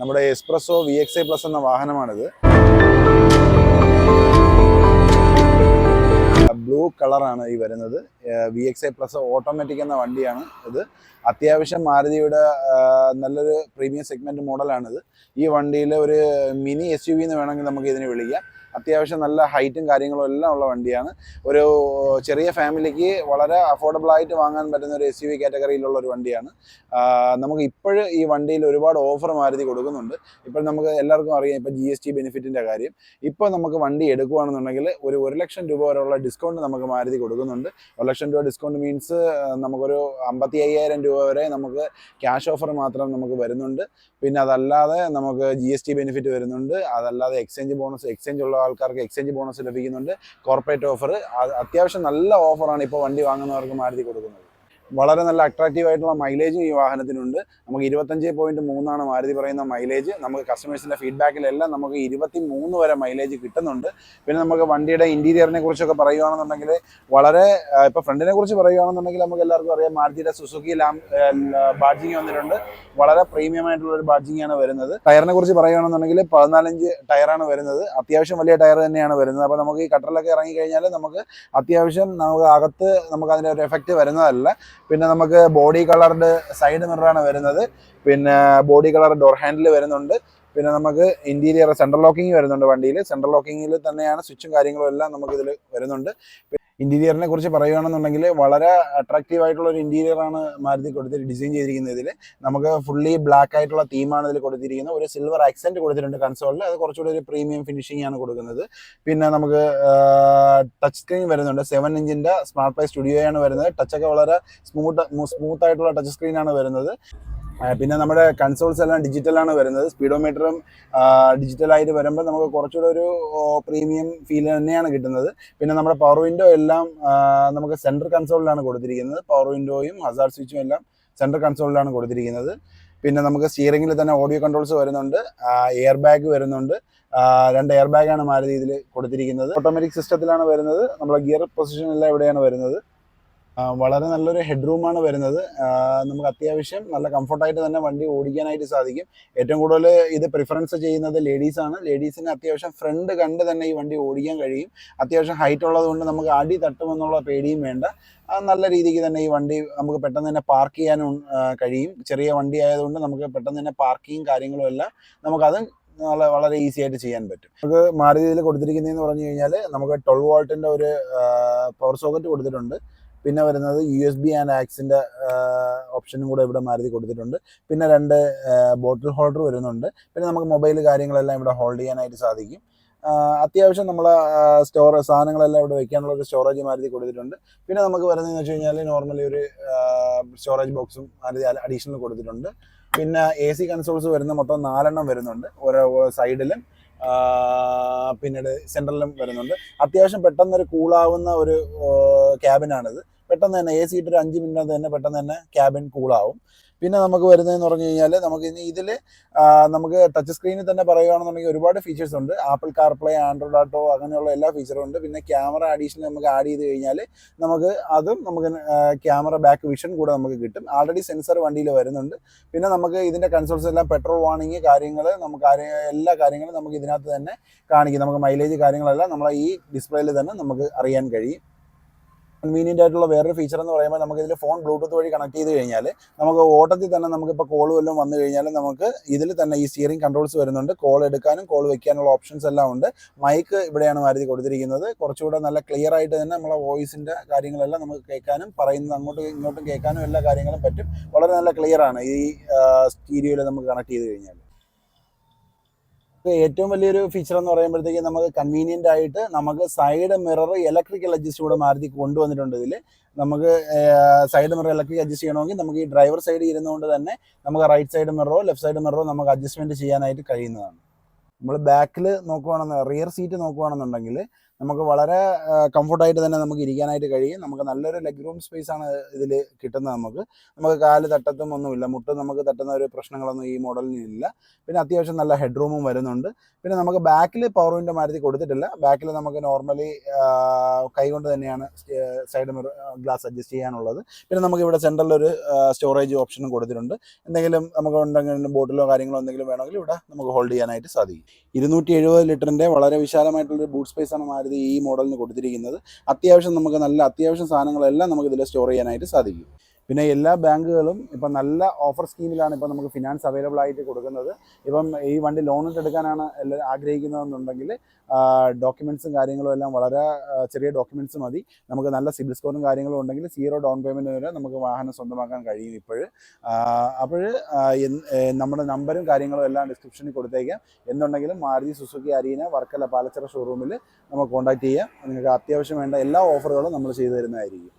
നമ്മുടെ S Presso V X A plus എന്ന വാഹനമാണിത്. ബ്ലൂ കളറാണ് ഈ വരുന്നത്. V X A plus automatic എന്ന വണ്ടിയാണ് ഇത്. അത്യാവശ്യം മാരുതിയുടെ നല്ലൊരു പ്രീമിയം സെഗ്മെന്റ് മോഡലാണിത് ഈ വണ്ടിയിൽ ഒരു മിനി എസ് യു വി എന്ന് വേണമെങ്കിൽ നമുക്ക് ഇതിനെ വിളിക്കാം. അത്യാവശ്യം നല്ല ഹൈറ്റും കാര്യങ്ങളും എല്ലാം ഉള്ള വണ്ടിയാണ്. ഒരു ചെറിയ ഫാമിലിക്ക് വളരെ അഫോർഡബിൾ ആയിട്ട് വാങ്ങാൻ പറ്റുന്ന ഒരു എസ് യു വി കാറ്റഗറിയിലുള്ള ഒരു വണ്ടിയാണ്. നമുക്ക് ഇപ്പോഴും ഈ വണ്ടിയിൽ ഒരുപാട് ഓഫർ മാരുതി കൊടുക്കുന്നുണ്ട്. ഇപ്പോൾ നമുക്ക് എല്ലാവർക്കും അറിയാം ഇപ്പോൾ ജി എസ് ടി ബെനിഫിറ്റിന്റെ കാര്യം. ഇപ്പോൾ നമുക്ക് വണ്ടി എടുക്കുകയാണെന്നുണ്ടെങ്കിൽ ഒരു ഒരു ലക്ഷം രൂപ വരെയുള്ള ഡിസ്കൗണ്ട് നമുക്ക് മാരുതി കൊടുക്കുന്നുണ്ട്. ഒരു ലക്ഷം രൂപ ഡിസ്കൗണ്ട് മീൻസ് നമുക്കൊരു അമ്പത്തി അയ്യായിരം രൂപ വരെ നമുക്ക് ക്യാഷ് ഓഫർ മാത്രം നമുക്ക് വരുന്നുണ്ട്. പിന്നെ അതല്ലാതെ നമുക്ക് ജി എസ് ടി ബെനിഫിറ്റ് വരുന്നുണ്ട്. അതല്ലാതെ എക്സ്ചേഞ്ച് ബോണസ് എക്സ്ചേഞ്ച് ഉള്ള ആൾക്കാർക്ക് എക്സ്ചേഞ്ച് ബോണസ് ലഭിക്കുന്നുണ്ട്. കോർപ്പറേറ്റ് ഓഫർ അത്യാവശ്യം നല്ല ഓഫറാണ് ഇപ്പോൾ വണ്ടി വാങ്ങുന്നവർക്ക് മാരുതി കൊടുക്കുന്നത്. വളരെ നല്ല അട്രാക്റ്റീവ് ആയിട്ടുള്ള മൈലേജും ഈ വാഹനത്തിനുണ്ട്. നമുക്ക് ഇരുപത്തഞ്ച് പോയിന്റ് മൂന്നാണ് മാരുതി പറയുന്ന മൈലേജ് നമുക്ക് കസ്റ്റമേഴ്സിന്റെ ഫീഡ്ബാക്കിലെല്ലാം നമുക്ക് ഇരുപത്തി മൂന്ന് വരെ മൈലേജ് കിട്ടുന്നുണ്ട്. പിന്നെ നമുക്ക് വണ്ടിയുടെ ഇന്റീരിയറിനെ കുറിച്ചൊക്കെ പറയുകയാണെന്നുണ്ടെങ്കിൽ വളരെ ഇപ്പൊ ഫ്രണ്ടിനെ കുറിച്ച് പറയുകയാണെന്നുണ്ടെങ്കിൽ നമുക്ക് എല്ലാവർക്കും അറിയാം മാരുതിയുടെ സുസുക്കി ലാം ബാഡ്ജിങ് വന്നിട്ടുണ്ട്. വളരെ പ്രീമിയം ആയിട്ടുള്ള ഒരു ബാഡ്ജിങ് ആണ് വരുന്നത്. ടയറിനെ കുറിച്ച് പറയുകയാണെന്നുണ്ടെങ്കിൽ പതിനാലഞ്ച് ടയറാണ് വരുന്നത്. അത്യാവശ്യം വലിയ ടയർ തന്നെയാണ് വരുന്നത്. അപ്പോൾ നമുക്ക് ഈ കട്ടറിലൊക്കെ ഇറങ്ങി കഴിഞ്ഞാൽ നമുക്ക് അത്യാവശ്യം നമുക്ക് അകത്ത് നമുക്ക് അതിന്റെ ഒരു എഫക്റ്റ് വരുന്നതല്ല. പിന്നെ നമുക്ക് ബോഡി കളറിന്റെ സൈഡ് മിററാണ് വരുന്നത്. പിന്നെ ബോഡി കളർ ഡോർ ഹാൻഡിൽ വരുന്നുണ്ട്. പിന്നെ നമുക്ക് ഇന്റീരിയർ സെൻട്രൽ ലോക്കിംഗ് വരുന്നുണ്ട് വണ്ടിയിൽ സെൻട്രൽ ലോക്കിങ്ങിൽ തന്നെയാണ് സ്വിച്ചും കാര്യങ്ങളും എല്ലാം നമുക്ക് ഇതിൽ വരുന്നുണ്ട്. ഇന്റീരിയറിനെ കുറിച്ച് പറയുകയാണെന്നുണ്ടെങ്കിൽ വളരെ അട്രാക്റ്റീവ് ആയിട്ടുള്ള ഒരു ഇന്റീരിയർ ആണ് മാരുതി കൊടുത്തിട്ട് ഡിസൈൻ ചെയ്തിരിക്കുന്നത് ഇതിൽ നമുക്ക് ഫുള്ളി ബ്ലാക്ക് ആയിട്ടുള്ള തീമാണ് ഇതിൽ കൊടുത്തിരിക്കുന്നത്. ഒരു സിൽവർ ആക്സെന്റ് കൊടുത്തിട്ടുണ്ട് കൺസോളിൽ അത് കുറച്ചുകൂടി ഒരു പ്രീമിയം ഫിനിഷിംഗ് ആണ് കൊടുക്കുന്നത്. പിന്നെ നമുക്ക് ടച്ച് സ്ക്രീൻ വരുന്നുണ്ട്. സെവൻ ഇഞ്ചിന്റെ സ്മാർട്ട് പ്ലേ സ്റ്റുഡിയോയാണ് വരുന്നത്. ടച്ച് ഒക്കെ വളരെ സ്മൂത്ത് സ്മൂത്ത് ആയിട്ടുള്ള ടച്ച് സ്ക്രീൻ ആണ് വരുന്നത്. പിന്നെ നമ്മുടെ കൺസോൾസ് എല്ലാം ഡിജിറ്റലാണ് വരുന്നത്. സ്പീഡോമീറ്ററും ഡിജിറ്റലായിട്ട് വരുമ്പോൾ നമുക്ക് കുറച്ചുകൂടെ ഒരു പ്രീമിയം ഫീൽ തന്നെയാണ് കിട്ടുന്നത്. പിന്നെ നമ്മുടെ പവർ വിൻഡോ എല്ലാം നമുക്ക് സെൻട്രൽ കൺസോളിലാണ് കൊടുത്തിരിക്കുന്നത്. പവർ വിൻഡോയും ഹസാർഡ് സ്വിച്ചും എല്ലാം സെൻട്രൽ കൺസോളിലാണ് കൊടുത്തിരിക്കുന്നത്. പിന്നെ നമുക്ക് സ്റ്റിയറിംഗിൽ തന്നെ ഓഡിയോ കൺട്രോൾസ് വരുന്നുണ്ട്. എയർ ബാഗ് വരുന്നുണ്ട്. രണ്ട് എയർ ബാഗാണ് മാരുതി ഇതിൽ കൊടുത്തിരിക്കുന്നത്. ഓട്ടോമാറ്റിക് സിസ്റ്റത്തിലാണ് വരുന്നത്. നമ്മുടെ ഗിയർ പൊസിഷൻ എല്ലാം ഇവിടെയാണ് വരുന്നത്. വളരെ നല്ലൊരു ഹെഡ് റൂമാണ് വരുന്നത്. നമുക്ക് അത്യാവശ്യം നല്ല കംഫർട്ടായിട്ട് തന്നെ വണ്ടി ഓടിക്കാനായിട്ട് സാധിക്കും. ഏറ്റവും കൂടുതൽ ഇത് പ്രിഫറൻസ് ചെയ്യുന്നത് ലേഡീസാണ് ലേഡീസിന് അത്യാവശ്യം ഫ്രണ്ട് കണ്ട് തന്നെ ഈ വണ്ടി ഓടിക്കാൻ കഴിയും. അത്യാവശ്യം ഹൈറ്റ് ഉള്ളതുകൊണ്ട് നമുക്ക് അടി തട്ടുമെന്നുള്ള പേടിയും വേണ്ട. നല്ല രീതിക്ക് തന്നെ ഈ വണ്ടി നമുക്ക് പെട്ടെന്ന് തന്നെ പാർക്ക് ചെയ്യാനും കഴിയും. ചെറിയ വണ്ടി ആയതുകൊണ്ട് നമുക്ക് പെട്ടെന്ന് തന്നെ പാർക്കിങ് കാര്യങ്ങളും എല്ലാം നമുക്കത് വളരെ ഈസി ആയിട്ട് ചെയ്യാൻ പറ്റും. നമുക്ക് മാരുതിയിൽ കൊടുത്തിരിക്കുന്നതെന്ന് പറഞ്ഞു കഴിഞ്ഞാൽ നമുക്ക് ട്വൽവ് വോൾട്ടിന്റെ ഒരു പവർ സോക്കറ്റ് കൊടുത്തിട്ടുണ്ട്. പിന്നെ വരുന്നത് യു എസ് ബി ആൻഡ് ആക്സിന്റെ ഓപ്ഷനും കൂടെ ഇവിടെ മാരുതി കൊടുത്തിട്ടുണ്ട്. പിന്നെ രണ്ട് ബോട്ടിൽ ഹോൾഡർ വരുന്നുണ്ട്. പിന്നെ നമുക്ക് മൊബൈൽ കാര്യങ്ങളെല്ലാം ഇവിടെ ഹോൾഡ് ചെയ്യാനായിട്ട് സാധിക്കും. അത്യാവശ്യം നമ്മൾ സ്റ്റോർ സാധനങ്ങളെല്ലാം ഇവിടെ വെക്കാനുള്ള ഒരു സ്റ്റോറേജ് മാരുതി കൊടുത്തിട്ടുണ്ട്. പിന്നെ നമുക്ക് വരുന്നതെന്ന് വെച്ച് കഴിഞ്ഞാൽ നോർമലി ഒരു സ്റ്റോറേജ് ബോക്സും മാരുതി അഡീഷണൽ കൊടുത്തിട്ടുണ്ട്. പിന്നെ എ സി കൺസോൾസ് വരുന്ന മൊത്തം നാലെണ്ണം വരുന്നുണ്ട്. ഓരോ സൈഡിലും പിന്നീട് സെൻട്രലിലും വരുന്നുണ്ട്. അത്യാവശ്യം പെട്ടെന്ന് ഒരു കൂളാവുന്ന ഒരു ക്യാബിനാണിത് പെട്ടെന്ന് തന്നെ എ സി ഇട്ട് ഒരു അഞ്ച് മിനിറ്റ് തന്നെ പെട്ടെന്ന് തന്നെ ക്യാബിൻ കൂളാവും. പിന്നെ നമുക്ക് വരുന്നതെന്ന് പറഞ്ഞു കഴിഞ്ഞാൽ നമുക്ക് ഇനി ഇതിൽ നമുക്ക് ടച്ച് സ്ക്രീനിൽ തന്നെ പറയുകയാണെന്നുണ്ടെങ്കിൽ ഒരുപാട് ഫീച്ചേഴ്സ് ഉണ്ട്. ആപ്പിൾ കാർപ്ലേ ആൻഡ്രോയിഡ് ആട്ടോ അങ്ങനെയുള്ള എല്ലാ ഫീച്ചറും ഉണ്ട്. പിന്നെ ക്യാമറ അഡീഷണൽ നമുക്ക് ആഡ് ചെയ്ത് കഴിഞ്ഞാൽ നമുക്ക് അതും നമുക്ക് ക്യാമറ ബാക്ക് വിഷൻ കൂടെ നമുക്ക് കിട്ടും. ആൾറെഡി സെൻസർ വണ്ടിയിൽ വരുന്നുണ്ട്. പിന്നെ നമുക്ക് ഇതിന്റെ കൺസോൾസ് എല്ലാം പെട്രോൾ വാണിങ് കാര്യങ്ങൾ നമുക്ക് എല്ലാ കാര്യങ്ങളും നമുക്ക് ഇതിനകത്ത് തന്നെ കാണിക്കും. നമുക്ക് മൈലേജ് കാര്യങ്ങളെല്ലാം നമ്മളെ ഈ ഡിസ്പ്ലേയിൽ തന്നെ നമുക്ക് അറിയാൻ കഴിയും. കൺവീനിയന്റ് ആയിട്ടുള്ള വേറൊരു ഫീച്ചർ എന്ന് പറയുമ്പോൾ നമുക്ക് ഇതിൽ ഫോൺ ബ്ലൂടൂത്ത് വഴി കണക്ട് ചെയ്ത് കഴിഞ്ഞാൽ നമുക്ക് ഓട്ടത്തിൽ തന്നെ നമുക്കിപ്പോൾ കോൾ വല്ലതും വന്നു കഴിഞ്ഞാൽ നമുക്ക് ഇതിൽ തന്നെ ഈ സ്റ്റിയറിംഗ് കൺട്രോൾസ് വരുന്നുണ്ട്. കോൾ എടുക്കാനും കോൾ വെക്കാനുള്ള ഓപ്ഷൻസ് എല്ലാം ഉണ്ട്. മൈക്ക് ഇവിടെയാണ് മാരുതി കൊടുത്തിരിക്കുന്നത്. കുറച്ചുകൂടെ നല്ല ക്ലിയർ ആയിട്ട് തന്നെ നമ്മളെ വോയിസിന്റെ കാര്യങ്ങളെല്ലാം നമുക്ക് കേൾക്കാനും പറയുന്നത് അങ്ങോട്ടും ഇങ്ങോട്ടും കേൾക്കാനും എല്ലാ കാര്യങ്ങളും പറ്റും. വളരെ നല്ല ക്ലിയർ ആണ് ഈ സ്റ്റീരിയോയിൽ നമുക്ക് കണക്ട് ചെയ്ത് കഴിഞ്ഞാൽ. നമുക്ക് ഏറ്റവും വലിയൊരു ഫീച്ചർ എന്ന് പറയുമ്പോഴത്തേക്ക് നമുക്ക് കൺവീനിയന്റ് ആയിട്ട് നമുക്ക് സൈഡ് മിറർ ഇലക്ട്രിക്കൽ അഡ്ജസ്റ്റ് കൂടെ മാരുതി കൊണ്ടുവന്നിട്ടുണ്ട് ഇതിൽ നമുക്ക് സൈഡ് മിറർ ഇലക്ട്രിക് അഡ്ജസ്റ്റ് ചെയ്യണമെങ്കിൽ നമുക്ക് ഈ ഡ്രൈവർ സൈഡ് ഇരുന്നുകൊണ്ട് തന്നെ നമുക്ക് റൈറ്റ് സൈഡ് മിററോ ലെഫ്റ്റ് സൈഡ് മിററോ നമുക്ക് അഡ്ജസ്റ്റ്മെന്റ് ചെയ്യാനായിട്ട് കഴിയുന്നതാണ്. നമ്മൾ ബാക്കിൽ നോക്കുവാണെന്ന് റിയർ സീറ്റ് നോക്കുവാണെന്നുണ്ടെങ്കിൽ നമുക്ക് വളരെ കംഫർട്ടായിട്ട് തന്നെ നമുക്ക് ഇരിക്കാനായിട്ട് കഴിയും. നമുക്ക് നല്ലൊരു ലെഗ് റൂം സ്പേസ് ആണ് ഇതിൽ കിട്ടുന്നത് നമുക്ക്. നമുക്ക് കാൽ തട്ടത്തും ഒന്നുമില്ല. മുട്ട് നമുക്ക് തട്ടുന്ന ഒരു പ്രശ്നങ്ങളൊന്നും ഈ മോഡലിനില്ല പിന്നെ അത്യാവശ്യം നല്ല ഹെഡ് റൂമും വരുന്നുണ്ട്. പിന്നെ നമുക്ക് ബാക്കിൽ പവർ വിൻഡോ മാരുതി കൊടുത്തിട്ടില്ല. ബാക്കിൽ നമുക്ക് നോർമലി കൈകൊണ്ട് തന്നെയാണ് സൈഡ് ഗ്ലാസ് അഡ്ജസ്റ്റ് ചെയ്യാനുള്ളത്. പിന്നെ നമുക്ക് ഇവിടെ സെൻട്രലിൽ ഒരു സ്റ്റോറേജ് ഓപ്ഷനും കൊടുത്തിട്ടുണ്ട്. എന്തെങ്കിലും നമുക്ക് ഉണ്ടെങ്കിൽ ബോട്ടിലോ കാര്യങ്ങളോ എന്തെങ്കിലും വേണമെങ്കിൽ ഇവിടെ നമുക്ക് ഹോൾഡ് ചെയ്യാനായിട്ട് സാധിക്കും. ഇരുന്നൂറ്റി എഴുപത് ലിറ്ററിന്റെ വളരെ വിശാലമായിട്ടുള്ളൊരു ബൂട്ട് സ്പേസ് ആണ് മാരുതി ഈ മോഡലിന് കൊടുത്തിരിക്കുന്നത്. അത്യാവശ്യം നമുക്ക് നല്ല അത്യാവശ്യം സാധനങ്ങളെല്ലാം നമുക്ക് ഇതിൽ സ്റ്റോർ ചെയ്യാനായിട്ട് സാധിക്കും. പിന്നെ എല്ലാ ബാങ്കുകളും ഇപ്പം നല്ല ഓഫർ സ്കീമിലാണ് ഇപ്പം നമുക്ക് ഫിനാൻസ് അവൈലബിൾ ആയിട്ട് കൊടുക്കുന്നത്. ഇപ്പം ഈ വണ്ടി ലോൺ എടുക്കാനാണ് എല്ലാവരും ആഗ്രഹിക്കുന്നതെന്നുണ്ടെങ്കിൽ ഡോക്യുമെൻസും കാര്യങ്ങളും എല്ലാം വളരെ ചെറിയ ഡോക്യുമെൻസ് മതി. നമുക്ക് നല്ല സിബിൽ സ്കോറും കാര്യങ്ങളും ഉണ്ടെങ്കിൽ സീറോ ഡൗൺ പേയ്മെന്റ് വരെ നമുക്ക് വാഹനം സ്വന്തമാക്കാൻ കഴിയും ഇപ്പോൾ അപ്പോൾ നമ്മുടെ നമ്പറും കാര്യങ്ങളും എല്ലാം ഡിസ്ക്രിപ്ഷനിൽ കൊടുത്തേക്കാം. എന്നുണ്ടെങ്കിലും മാരുതി സുസുക്കി അരീന വർക്കല പാലച്ചിറ ഷോറൂമിൽ നമുക്ക് കോൺടാക്ട് ചെയ്യാം. നിങ്ങൾക്ക് അത്യാവശ്യം വേണ്ട എല്ലാ ഓഫറുകളും നമ്മൾ ചെയ്തു തരുന്നതായിരിക്കും.